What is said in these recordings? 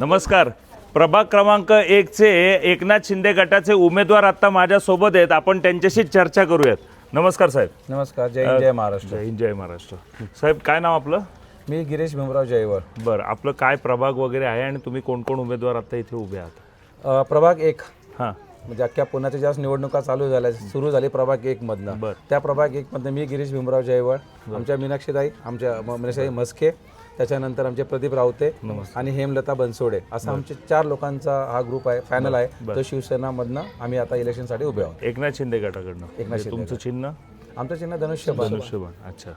नमस्कार. प्रभाग क्रमांक एकचे एकनाथ शिंदे गटाचे उमेदवार आता माझ्यासोबत आहेत. आपण त्यांच्याशी चर्चा करूयात. नमस्कार साहेब. नमस्कार. जय हिंद, जय महाराष्ट्र. जय हिंद जय महाराष्ट्र. साहेब काय नाव आपलं? मी गिरीश भीमराव जयवर. बरं आपलं काय प्रभाग वगैरे आहे आणि तुम्ही कोण कोण उमेदवार आता इथे उभे आहात? प्रभाग एक. हां. म्हणजे अख्ख्या पुण्याच्या ज्या निवडणुका चालू झाल्या सुरू झाली प्रभाग एक मधनं. बर. त्या प्रभाग एक मधनं मी गिरीश भीमराव जयवळ आमच्या मीनाक्षीताई आमच्या मीनाक्षीताई मस्के त्याच्यानंतर आमचे प्रदीप रावते आणि हेमलता बनसोडे. असा आमचे चार लोकांचा हा ग्रुप आहे पॅनल आहे. तो शिवसेना मधनं आम्ही आता इलेक्शनसाठी उभे आहोत. एकनाथ शिंदे गटाकडनं. म्हणजे तुमचं चिन्ह? आमचं चिन्ह धनुष्यबाण. धनुष्यबाण. अच्छा.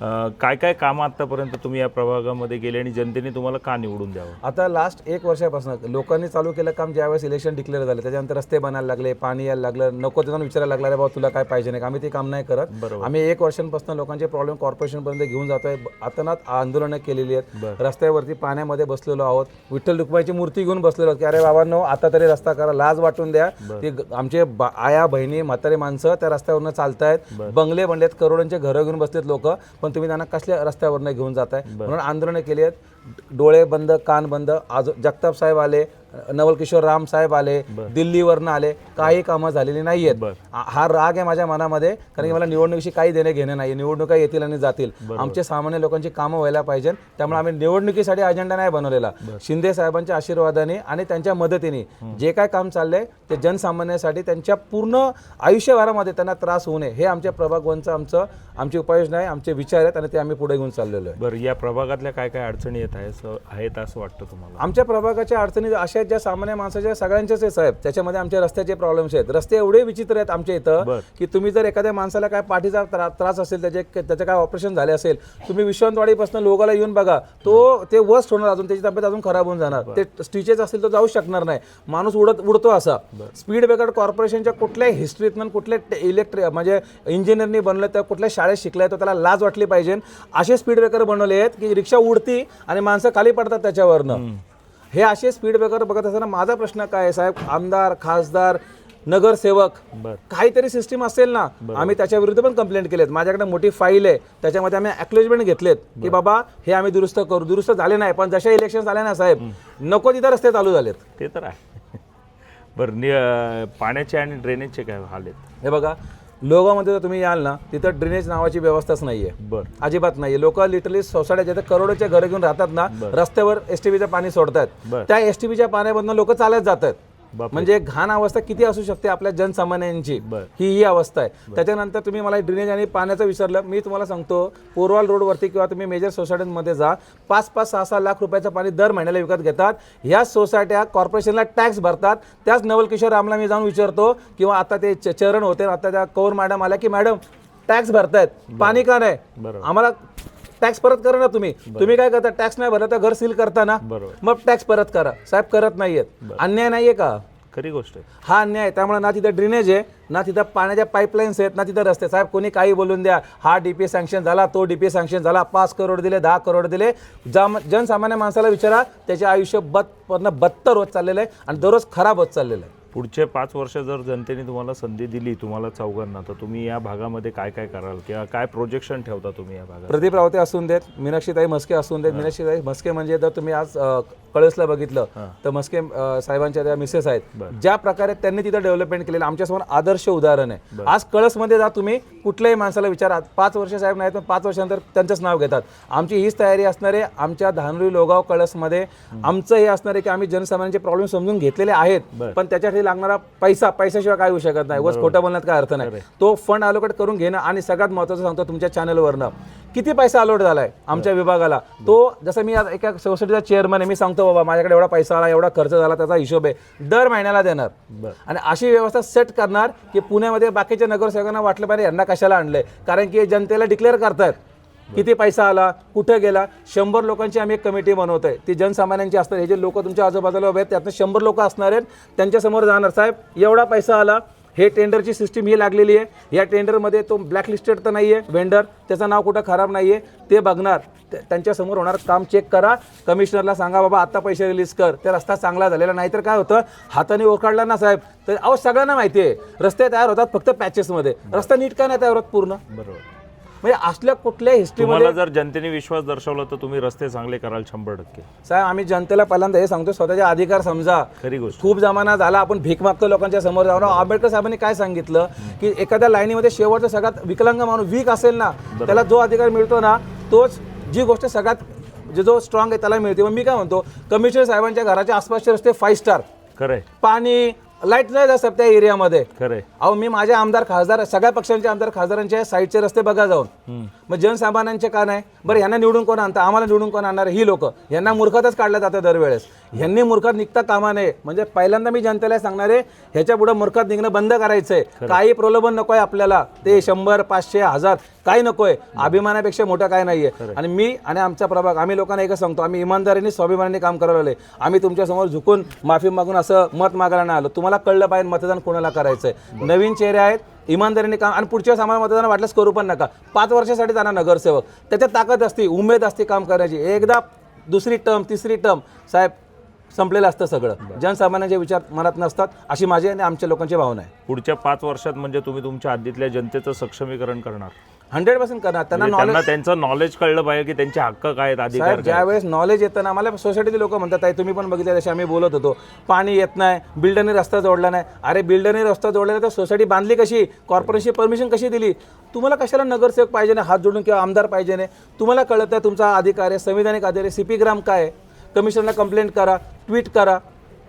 काय काय कामं आतापर्यंत तुम्ही या प्रभागामध्ये गेले आणि जनतेने तुम्हाला का निवडून द्यावं? आता लास्ट एक वर्षापासून लोकांनी चालू केलं काम ज्यावेळेस इलेक्शन डिक्लेअर झाले त्याच्यानंतर रस्ते बनायला लागले पाणी यायला लागलं नको त्यांना विचारायला लागला रे बाबा तुला काय पाहिजे नाही का? आम्ही ते काम नाही करत. बरोबर. आम्ही एक वर्षांपासून लोकांचे प्रॉब्लेम कॉर्पोरेशनपर्यंत घेऊन जातोय आतनात आंदोलनं केलेली आहेत. रस्त्यावरती पाण्यामध्ये बसलेलो आहोत विठ्ठल रुक्माईची मूर्ती घेऊन बसलेलो आहोत की अरे बाबांनो आता तरी रस्ता करा लाज वाटून द्या. ती ग- आमचे बा- आया बहिणी म्हातारे माणसं त्या रस्त्यावरनं चालतायत. बंगले बनलेत करोडांचे घरं घेऊन बसलेत लोक. पण तुम्ही त्यांना कसल्या रस्त्यावरनं घेऊन जाताय? म्हणून आंदोलनं केली आहेत. डोळे बंद कान बंद आज जगताप साहेब आले नवल किशोर राम साहेब आले दिल्लीवरनं आले काही कामं झालेली नाही आहेत. हा राग आहे माझ्या मनामध्ये कारण की मला निवडणुकीशी काही देणे घेणे नाही निवडणुका येतील आणि जातील. आमचे सामान्य लोकांची कामं व्हायला पाहिजे त्यामुळे आम्ही निवडणुकीसाठी अजेंडा नाही बनवलेला. शिंदे साहेबांच्या आशीर्वादाने आणि त्यांच्या मदतीने जे काय काम चाललंय ते जनसामान्यासाठी त्यांच्या पूर्ण आयुष्यभरामध्ये त्यांना त्रास होऊ नये. हे आमच्या प्रभाग वनचं आमचं आमची उपाययोजना आहे आमचे विचार आहेत आणि ते आम्ही पुढे घेऊन चाललेलो आहे. बरं या प्रभागातल्या काय काय अडचणी येत आहे असं आहेत असं वाटतं तुम्हाला? आमच्या प्रभागाच्या अडचणी अशा आहेत ज्या सामान्य माणसाच्या सगळ्यांच्याच आहे साहेब. त्याच्यामध्ये आमच्या रस्त्याचे प्रॉब्लेम्स आहेत. रस्ते एवढे विचित्र आहेत आमच्या इथं. की तुम्ही जर एखाद्या माणसाला काय पाठीचा त्रा- त्रास असेल त्याचे त्याचं काय ऑपरेशन झाले असेल तुम्ही विश्रांतवाडीपासून लोकाला येऊन बघा. तो ते वर्स्ट होणार अजून त्याची तब्येत अजून खराब होऊन जाणार. ते स्टिचेस असतील तो जाऊ शकणार नाही. माणूस उडत उडतो असा. स्पीड ब्रेकर कॉर्पोरेशनच्या कुठल्याही हिस्ट्रीतनं कुठल्या इलेक्ट्रिक म्हणजे इंजिनियरनी बनलं तर कुठल्या शाळेत शिकलाय तो त्याला लाज वाटली पाहिजे. असे स्पीड ब्रेकर बनवले आहेत की रिक्षा उडती आणि माणसं खाली पडतात त्याच्यावरनं. हे असे स्पीड ब्रेकर बघत असताना माझा प्रश्न काय आहे साहेब? आमदार खासदार नगरसेवक. काहीतरी सिस्टीम असेल ना आम्ही त्याच्या विरुद्ध पण कंप्लेंट केलेत. माझ्याकडे मोठी फाईल आहे. त्याच्यामध्ये आम्ही अक्नॉलेजमेंट घेतलेत की बाबा हे आम्ही दुरुस्त करू. दुरुस्त झाले नाही पण जशा इलेक्शन झाले ना साहेब नको तिथं रस्ते चालू झालेत. ते तर आहे. बरं पाण्याचे आणि ड्रेनेजचे काय हाल आहेत? हे बघा लोगामध्ये जर तुम्ही याल ना तिथं ड्रेनेज नावाची व्यवस्थाच नाहीये. बरं. अजिबात नाही लोक लिटरली सोसायट्या जिथे करोडोचे घरं घेऊन राहतात ना रस्त्यावर एसटीबीचं पाणी सोडतात. त्या एसटीबीच्या पाण्यामधनं लोक चालत जातात. म्हणजे घाण अवस्था किती असू शकते आपल्या जनसामान्यांची. ही ही अवस्था आहे. त्याच्यानंतर तुम्ही मला ड्रेनेज आणि पाण्याचं विचारलं मी तुम्हाला सांगतो पोरवाल रोडवरती किंवा तुम्ही मेजर सोसायटीमध्ये जा पाच पाच सहा सहा लाख रुपयाचं पाणी दर महिन्याला विकत घेतात. ह्याच सोसायट्या कॉर्पोरेशनला टॅक्स भरतात. त्याच नवल किशोर रामला मी जाऊन विचारतो किंवा आता ते चरण होते आता त्या कौर मॅडम आल्या की मॅडम टॅक्स भरतायत. पाणी का नाही. आम्हाला टॅक्स परत करा ना तुम्ही. तुम्ही काय करता टॅक्स नाही भरला तर घर सील करता ना. मग टॅक्स परत करा. साहेब करत नाहीयेत. अन्याय नाहीये का? खरी गोष्ट आहे. हा अन्याय. आहे त्यामुळे ना तिथं ड्रेनेज आहे ना तिथं पाण्याच्या पाईपलाईन्स आहेत ना तिथं रस्ते. साहेब कोणी काही बोलून द्या. हा डीपी सँक्शन झाला तो डीपी सँक्शन झाला. पाच करोड दिले दहा करोड दिले. जाम जनसामान्य माणसाला विचारा त्याचे आयुष्य बद बदतर होत चाललेलं आहे आणि दररोज खराब होत चाललेलं आहे. पुढचे पाच वर्ष जर जनतेने तुम्हाला संधी दिली तुम्हाला चौघांना तर तुम्ही या भागामध्ये काय काय कराल किंवा काय प्रोजेक्शन ठेवता तुम्ही या भागात? प्रदीप रावते असून देत मीनाक्षीताई म्हस्के असून देत. मीनाक्षीताई म्हस्के म्हणजे जर तुम्ही आज कळसला बघितलं तर म्हस्के अ, साहेबांच्या त्या मिसेस आहेत. ज्या प्रकारे त्यांनी तिथं डेव्हलपमेंट केलेलं आमच्यासमोर आदर्श उदाहरण आहे. आज कळसमध्ये जा तुम्ही कुठल्याही माणसाला विचारा. पाच वर्ष साहेब नाहीत पण पाच वर्षानंतर त्यांचंच नाव घेतात. आमची हीच तयारी असणार आमच्या धानोरी लोगाव कळसमध्ये आमचं हे असणार आहे की आम्ही जनसामान्यांचे प्रॉब्लेम समजून घेतलेले आहेत. पण त्याच्यासाठी लागणारा पैसा पैशाशिवाय काय होऊ शकत नाही. उगाच खोटं बोलण्यात काय अर्थ नाही. तो फंड अलोकेट करून घेणं आणि सगळ्यात महत्त्वाचं सांगतो तुमच्या चॅनलवरनं किती पैसा अलॉट झालाय आमच्या विभागाला? तो जसं मी आज एका सोसायटीचा चेअरमन आहे मी सांगतो बाबा माझ्याकडे एवढा पैसा आला एवढा खर्च झाला त्याचा हिशोब आहे. दर महिन्याला देणार. बरं. आणि अशी व्यवस्था सेट करणार की पुण्यामध्ये बाकीच्या नगरसेवकांना वाटलं पाहिजे यांना कशाला आणलंय. कारण की जनतेला डिक्लेअर करतायत. किती पैसा आला कुठे गेला? शंभर लोकांची आम्ही एक कमिटी बनवतोय. ती जनसामान्यांची असतात. हे जे लोक तुमच्या आजूबाजूला उभे आहेत त्यातनं शंभर लोक असणार आहेत. त्यांच्यासमोर जाणार. साहेब एवढा पैसा आला हे टेंडरची सिस्टीम ही लागलेली आहे. या टेंडरमध्ये तो ब्लॅकलिस्टेड तर नाही आहे वेंडर त्याचं नाव कुठं खराब नाही आहे ते बघणार. त्यांच्यासमोर होणार काम चेक करा. कमिशनरला सांगा बाबा आता पैसे रिलीज कर. ते रस्ता चांगला झालेला नाही तर काय होतं? हाताने ओरखाडला ना साहेब? तर अहो सगळ्यांना माहिती आहे रस्ते तयार होतात फक्त पॅचेसमध्ये रस्ता नीट का नाही तयार होत पूर्ण? बरोबर. म्हणजे असल्या कुठल्या हिस्ट्रीमध्ये तुम्हाला जर जनतेने विश्वास दर्शवला तर तुम्ही रस्ते चांगले कराल शंभर टक्के. साहेब आम्ही जनतेला पहिल्यांदा हे सांगतो स्वतःचे अधिकार समजा. खरी गोष्ट. खूप जमाना झाला आपण भीक मागतो लोकांच्या समोर जाऊन. आंबेडकर साहेबांनी काय सांगितलं? की एखाद्या लाईनीमध्ये शेवटचा सगळ्यात विकलांग माणूस वीक असेल ना त्याला जो अधिकार मिळतो ना तोच जी गोष्ट सगळ्यात जे जो स्ट्रॉंग आहे त्याला मिळते. मग मी काय म्हणतो कमिशनर साहेबांच्या घराच्या आसपासचे रस्ते फाईव्ह स्टार खरंय. पाणी लाइट नाही जास्त त्या एरियामध्ये. खरंय. अहो मी माझे आमदार खासदार सगळ्या पक्षांचे आमदार खासदारांचे साईडचे रस्ते बघा जाऊन. मग जनसामान्यांचे का नाही? बरं ह्यांना निवडून कोण आणतं? आम्हाला निवडून कोण आणणार? ही लोक. यांना मूर्खातच काढल्या जातं दरवेळेस. ह्यांनी मूर्खात निघता कामा नये. म्हणजे पहिल्यांदा मी जनतेला सांगणार आहे ह्याच्या पुढे मूर्खात निघणं बंद करायचंय. काही प्रलोभन नकोय आपल्याला. ते शंभर पाचशे हजार काही नकोय. अभिमानापेक्षा मोठं काय नाहीये. आणि मी आणि आमचा प्रभाग आम्ही लोकांना एकच सांगतो आम्ही इमानदारीने स्वाभिमानाने काम करायला आम्ही तुमच्यासमोर झुकून माफी मागून असं मत मागायला नाही आलो. तुम्हाला कळलं पाहिजे मतदान कोणाला करायचंय. नवीन चेहरे आहेत. इमानदारीने काम आणि पुढच्या वेळेस आम्हाला मतदान वाटल्यास करू पण नका. पाच वर्षासाठी जाणार नगरसेवक. त्याच्यात ताकद असते उमेद असते काम करण्याची एकदा दुसरी टर्म तिसरी टर्म साहेब संपलेलं असतं सगळं. जनसामान्यांचे विचार मनात नसतात अशी माझी आणि आमच्या लोकांची भावना आहे. पुढच्या पाच वर्षात म्हणजे तुम्ही तुमच्या हद्दीतल्या जनतेचं सक्षमीकरण करणार? हंड्रेड पर्सेंट करणार. त्यांना म्हणजे नॉलेज त्यांचं नॉलेज कळलं पाहिजे की त्यांचे हक्क काय आहेत अधिकार साहेब काय ज्या वेळेस नॉलेज येतं ना मला सोसायटीचे लोक म्हणतात आहे तुम्ही पण बघितलं जसे आम्ही बोलत होतो पाणी येत नाही बिल्डरने रस्ता जोडला नाही. अरे बिल्डरने रस्ता जोडला नाही तर सोसायटी बांधली कशी? कॉर्पोरेशनची परमिशन कशी दिली? तुम्हाला कशाला नगरसेवक पाहिजे नाही हात जोडून किंवा आमदार पाहिजे नाही तुम्हाला कळत आहे तुमचा अधिकार आहे संविधानिक अधिकार आहे सी ग्राम काय आहे? कमिशनरला कंप्लेंट करा ट्विट करा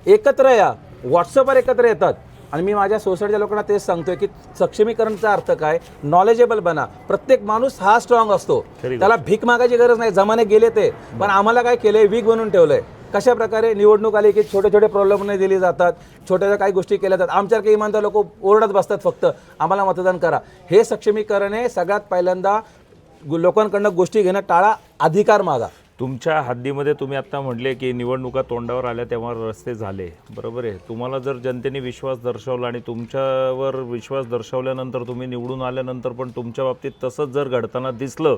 एकत्र या. व्हॉट्सअपवर एकत्र येतात. आणि मी माझ्या सोसायटीच्या लोकांना तेच सांगतोय की सक्षमीकरणचा अर्थ काय? नॉलेजेबल बना. प्रत्येक माणूस हा स्ट्रॉंग असतो. त्याला भीक मागायची गरज नाही. जमाने गेले ते. पण आम्हाला काय केलंय? वीक बनवून ठेवलंय. कशा प्रकारे? निवडणूक आली की छोटे छोटे प्रॉब्लेम नाही दिली जातात. छोट्या काही गोष्टी केल्या जातात. आमच्यासारखे इमानदार लोक ओरडत बसतात फक्त. आम्हाला मतदान करा. हे सक्षमीकरण आहे. सगळ्यात पहिल्यांदा लोकांकडनं गोष्टी घेणं टाळा. अधिकार मागा. तुमच्या हद्दीमध्ये तुम्ही आता म्हटले की निवडणुका तोंडावर आल्या तेव्हा रस्ते झाले. बरोबर आहे. तुम्हाला जर जनतेने विश्वास दर्शवला आणि तुमच्यावर विश्वास दर्शवल्यानंतर तुम्ही निवडून आल्यानंतर पण तुमच्या बाबतीत तसंच जर घडताना दिसलं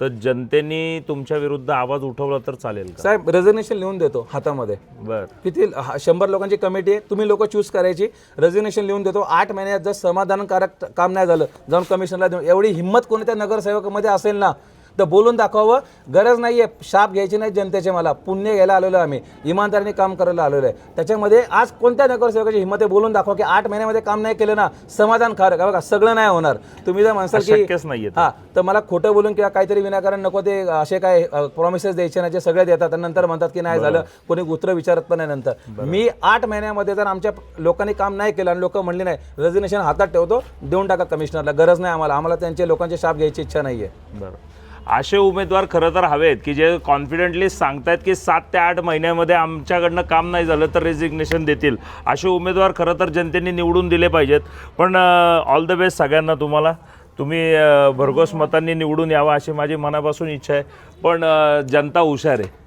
तर जनतेने तुमच्या विरुद्ध आवाज उठवला तर चालेल का? साहेब रेझिग्नेशन लिहून देतो हातामध्ये. बर. किती हा- शंभर लोकांची कमिटी आहे. तुम्ही लोक चूज करायची. रेझिग्नेशन लिहून देतो. आठ महिन्यात जर समाधानकारक काम नाही झालं जाऊन कमिशनरला देऊन एवढी हिंमत कोणत्या नगरसेवकामध्ये असेल ना तर बोलून दाखवावं. गरज नाही आहे शाप घ्यायची नाही जनतेचे मला. पुण्य घ्यायला आलेलो आहे आम्ही. इमानदारीने काम करायला आलेलो आहे. त्याच्यामध्ये आज कोणत्या नगरसेवकाची हिंमत आहे बोलून दाखवा की आठ महिन्यामध्ये काम नाही केलं ना समाधान खारक आहे बघा सगळं नाही होणार. तुम्ही जर म्हणसाल की ते. हा तर मला खोटं बोलून किंवा काहीतरी विनाकारण नको ते असे काय प्रॉमिसेस द्यायचे नाही जे सगळे देतात. नंतर म्हणतात की नाही झालं कोणी उत्तर विचारत पण नाही नंतर. मी आठ महिन्यामध्ये जर आमच्या लोकांनी काम नाही केलं आणि लोक म्हणले नाही रेझिग्नेशन हातात ठेवतो देऊन टाका कमिशनरला गरज नाही आम्हाला. आम्हाला त्यांच्या लोकांचे शाप घ्यायची इच्छा नाहीये. बरं असे उमेदवार खरं तर हवेत की जे कॉन्फिडेंटली सांगतायत की सात ते आठ महिन्यामध्ये आमच्याकडनं काम नाही झालं तर रेजिग्नेशन देतील. असे उमेदवार खरं तर जनतेने निवडून दिले पाहिजेत. पण ऑल द बेस्ट सगळ्यांना तुम्हाला. तुम्ही भरघोस मतांनी निवडून यावा अशी माझी मनापासून इच्छा आहे. पण जनता हुशार आहे.